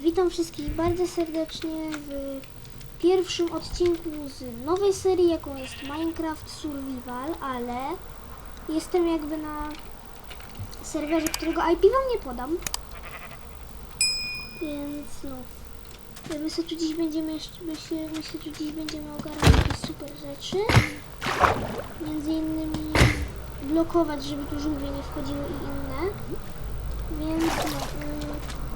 Witam wszystkich bardzo serdecznie w pierwszym odcinku z nowej serii, jaką jest Minecraft Survival, ale jestem jakby na serwerze, którego IP wam nie podam. Więc no, my się tu dziś będziemy jeszcze, my się, my się tu dziś będziemy ogarniać jakieś super rzeczy. Między innymi blokować, żeby tu żółwie nie wchodziły i inne. Więc no, y,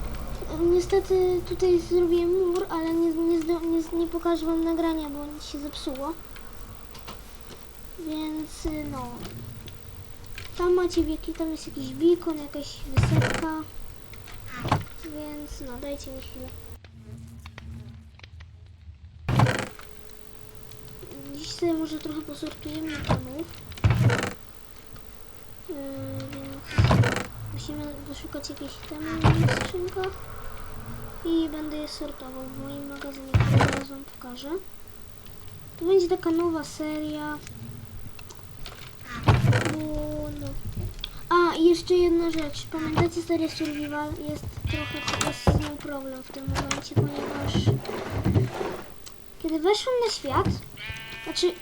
niestety tutaj zrobiłem mur, ale nie, nie, nie, nie pokażę wam nagrania, bo się zepsuło. Więc y, no. Tam macie wieki, tam jest jakiś beacon, jakaś wysepka. Więc no, dajcie mi chwilę. Dziś sobie może trochę posortujemy temów. Yy, więc musimy doszukać jakichś temy w skrzynkach i będę je sortował w moim magazynie, który wam pokażę. To będzie taka nowa seria. No. A, i jeszcze jedna rzecz. Pamiętacie serię Survival? Jest trochę z nią problem w tym momencie, ponieważ kiedy weszłam na świat, znaczy,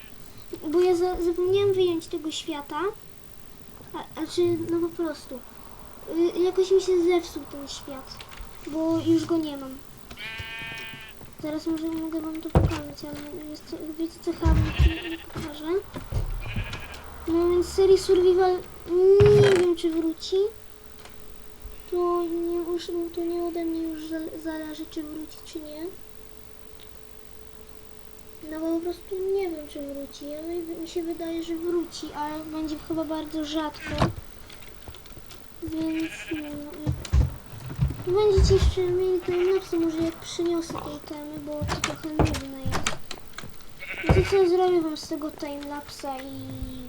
bo ja za, zapomniałam wyjąć tego świata, a, znaczy, no po prostu. Y, jakoś mi się zepsuł ten świat, bo już go nie mam. Zaraz może mogę wam to pokazać, ale jest, wiecie co pokażę. No więc serii Survival nie wiem czy wróci. To nie, już, to nie ode mnie już zale- zależy czy wróci czy nie. No bo po prostu nie wiem czy wróci, ale mi się wydaje, że wróci, ale będzie chyba bardzo rzadko. Więc no, będziecie jeszcze mieli timelapse, może jak przyniosę tej temy, bo to trochę nudne jest. No to co zrobię wam z tego timelapsa i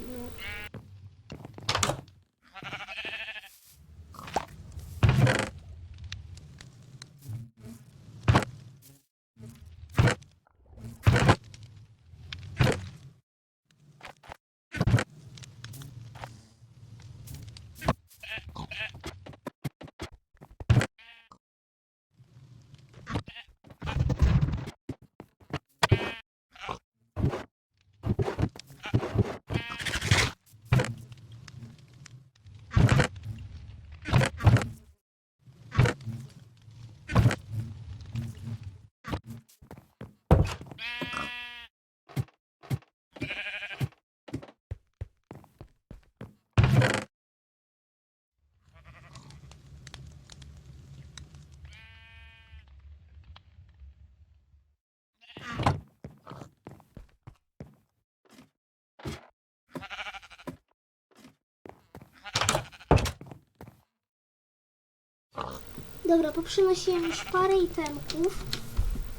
Dobra, poprzynosiłem już parę itemków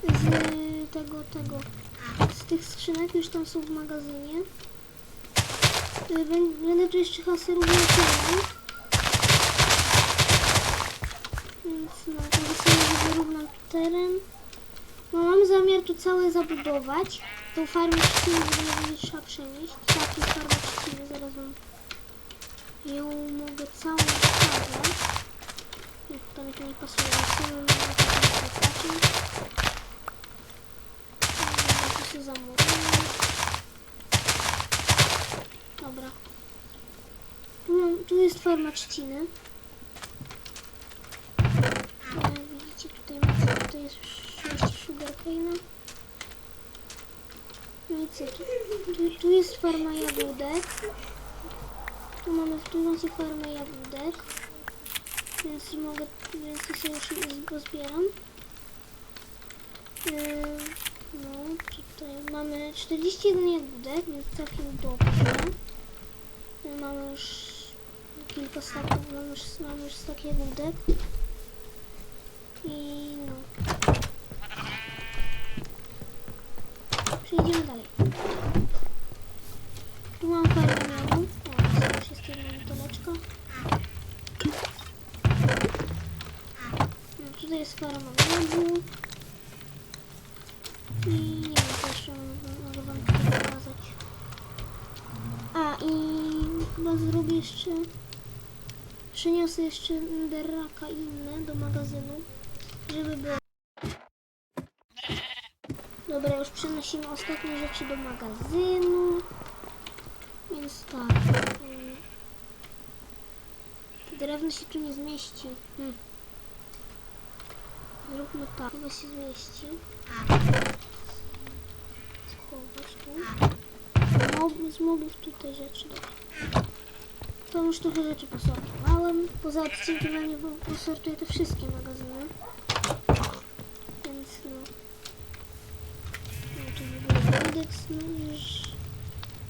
z tego, tego, z tych skrzynek, już tam są w magazynie. Y, bę- Będę tu jeszcze haserował. Więc no, to sobie wyrównam teren. No, mam zamiar tu całe zabudować. Tą farmę trzciny będzie trzeba przenieść. Tak, jest farma zaraz wam ją mogę całą. To mi to nie pasuje. Tu się. Dobra. Tu, mam, tu jest farma trzciny. Jak widzicie, tutaj macie, tutaj jest jeszcze sugarcane'a. No i. Tu, tu jest farma jagódek. Tu mamy, tu macie farmę jagódek. Więc mogę, więc sobie już pozbieram. Yy, no, tutaj mamy 41 jagódek, więc całkiem dobrze. Yy, mamy już kilka staków, mamy już, mamy już stak jagódek. I no. Przejdziemy dalej. Tu mam farmę miału. O, już jest jedna buteleczka. Jest farma miodu. I nie wiem, co jeszcze mogę- wam tutaj pokazać. A, i chyba zrobię jeszcze... Przyniosę jeszcze Netherraka i inne do magazynu, żeby było Dobra, już przenosimy ostatnie rzeczy do magazynu. Więc tak. ym, Drewno się tu nie zmieści. Hmm. Zróbmy tak. Chyba się zmieści. Schować tu. Mob, z mobów tutaj rzeczy. Dobra. To już trochę rzeczy posortowałem. Poza odcinkiem ja nie po- posortuję te wszystkie magazyny. Więc no. No tu w ogóle indeks, no już.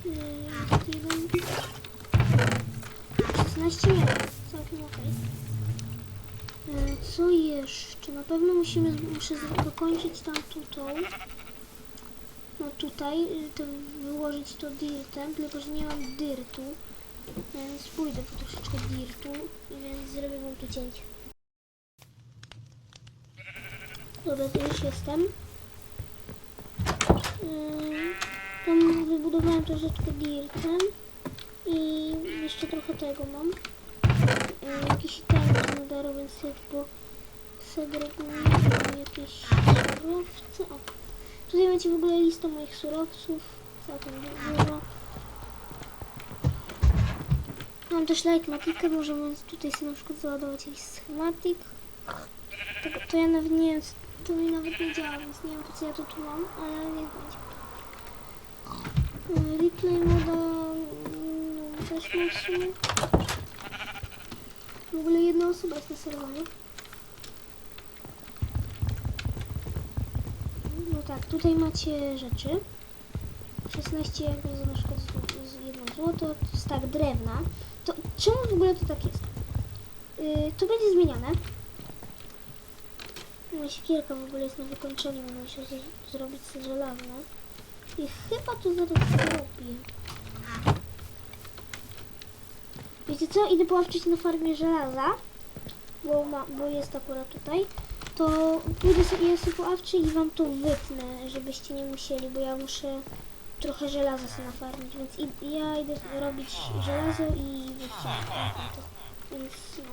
Yy, jest jeden. 16 nie, całkiem okej. Yy, Co jeszcze? Na pewno musimy, muszę dokończyć tam tutaj. No tutaj, yy, to wyłożyć to dirtem, tylko że nie mam dirtu. Więc pójdę po troszeczkę dirtu, więc zrobię wam tu cięcie. Dobra, to już jestem. Yy, tam wybudowałem troszeczkę dirtem i jeszcze trochę tego mam. Yy, jakiś ten nadaru, więc jakby segreguję mam jakieś surowce. O. Tutaj macie w ogóle listę moich surowców. Całkiem dużo. Mam też lightmatikę, możemy tutaj sobie na przykład załadować jakiś schematik. Tego, to ja nawet nie wiem, to mi nawet nie działa, więc nie wiem po co ja to tu mam, ale niech będzie. Y, Replay moda, no mam w sumie. W ogóle jedna osoba jest na serwerze. No tak, tutaj macie rzeczy. 16 jakby za na przykład z, z jedno złoto, to tak drewna. To czemu w ogóle to tak jest? Yy, to będzie zmieniane. Moja siekierka w ogóle jest na wykończeniu, muszę zrobić żelazne. I chyba to zaraz zrobię. Wiecie co? Idę poławczyć na farmie żelaza, bo, ma, bo jest akurat tutaj. To pójdę sobie, sobie poławczę i wam to wytnę, żebyście nie musieli, bo ja muszę trochę żelaza sobie nafarmić, więc i, ja idę robić żelazo i wycinam to. Więc no.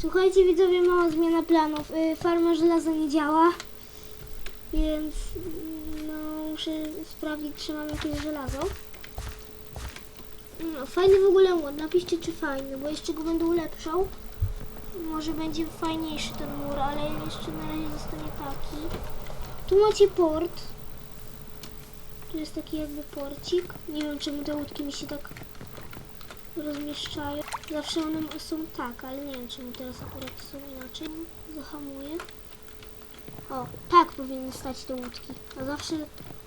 Słuchajcie widzowie, mała zmiana planów. Y, farma żelaza nie działa, więc mm, no, muszę sprawdzić, czy mam jakieś żelazo. No, fajny w ogóle młot, napiszcie czy fajny, bo jeszcze go będę ulepszał. Może będzie fajniejszy ten mur, ale jeszcze na razie zostanie taki. Tu macie port. Tu jest taki jakby porcik. Nie wiem czemu te łódki mi się tak rozmieszczają. Zawsze one są tak, ale nie wiem czemu teraz akurat są inaczej. Zahamuję. O, tak powinny stać te łódki. A zawsze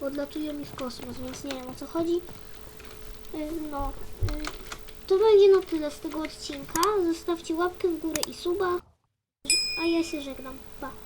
odlatują mi w kosmos, więc nie wiem o co chodzi. Y, No, y, to będzie na tyle z tego odcinka. Zostawcie łapkę w górę i suba. A ja się żegnam. Pa.